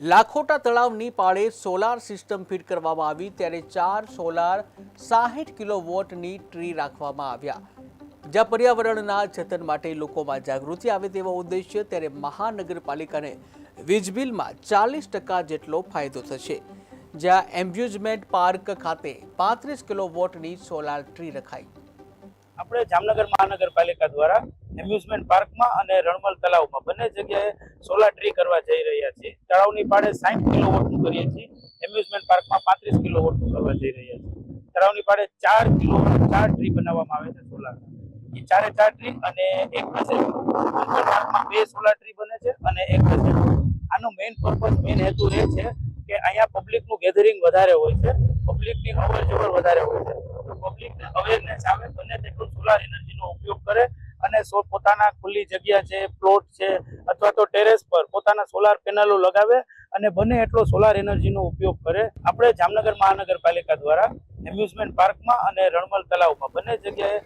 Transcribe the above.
લાખોટા તળાવની પાળે solar system fit કરવામાં આવી, ત્યારે ચાર સોલાર સાહીઠ કિલો વોટની ટ્રી રાખવામાં આવ્યા. જ્યાં પર્યાવરણના જતન માટે લોકોમાં જાગૃતિ આવે તેવો ઉદ્દેશ્ય ત્યારે મહાનગરપાલિકાને વીજ બિલમાં ચાલીસ ટકા જેટલો ફાયદો થશે. જ્યાં એમ્બ્યુઝમેન્ટ પાર્ક ખાતે પાંત્રીસ કિલો વોટની સોલાર ટ્રી રખાઈ. આપણે જામનગર મહાનગરપાલિકા દ્વારા એમ્યુઝમેન્ટ પાર્કમાં અને રણમલ તળાવમાં. બંને જગ્યાએ સોલાર ટ્રી કરવા જઈ રહ્યા છીએ. તળાવની પાડે કિલો વોટનું કરીએ છીએ. એમ્યુઝમેન્ટ પાર્કમાં પાંત્રીસ કિલો વોટનું કરવા જઈ રહ્યા છીએ. તળાવની પાડે ચાર કિલો ચાર ટ્રી બનાવવામાં આવે છે સોલાર એ ચારે ચાર ટ્રી અને એક એમ્યુઝમેન્ટ પાર્કમાં બે સોલાર ટ્રી બને છે અને એક બજેટ આનો મેઇન પર્પઝ મેઇન હેતુ એ છે કે અહીંયા પબ્લિકનું ગેધરિંગ વધારે હોય છે. પબ્લિકની અવર જવર વધારે હોય છે. પબ્લિકને અવેરનેસ આવે, બને તેટલું સોલાર કરે અને પોતાના ખુલ્લી જગ્યા છે પ્લોટ છે, અથવા તો ટેરેસ પર પોતાના સોલાર પેનલો લગાવે અને બને એટલો સોલાર એનર્જીનો ઉપયોગ કરે. આપણે જામનગર મહાનગરપાલિકા દ્વારા એમ્યુઝમેન્ટ પાર્કમાં અને રણમલ તલાવમાં બંને જગ્યાએ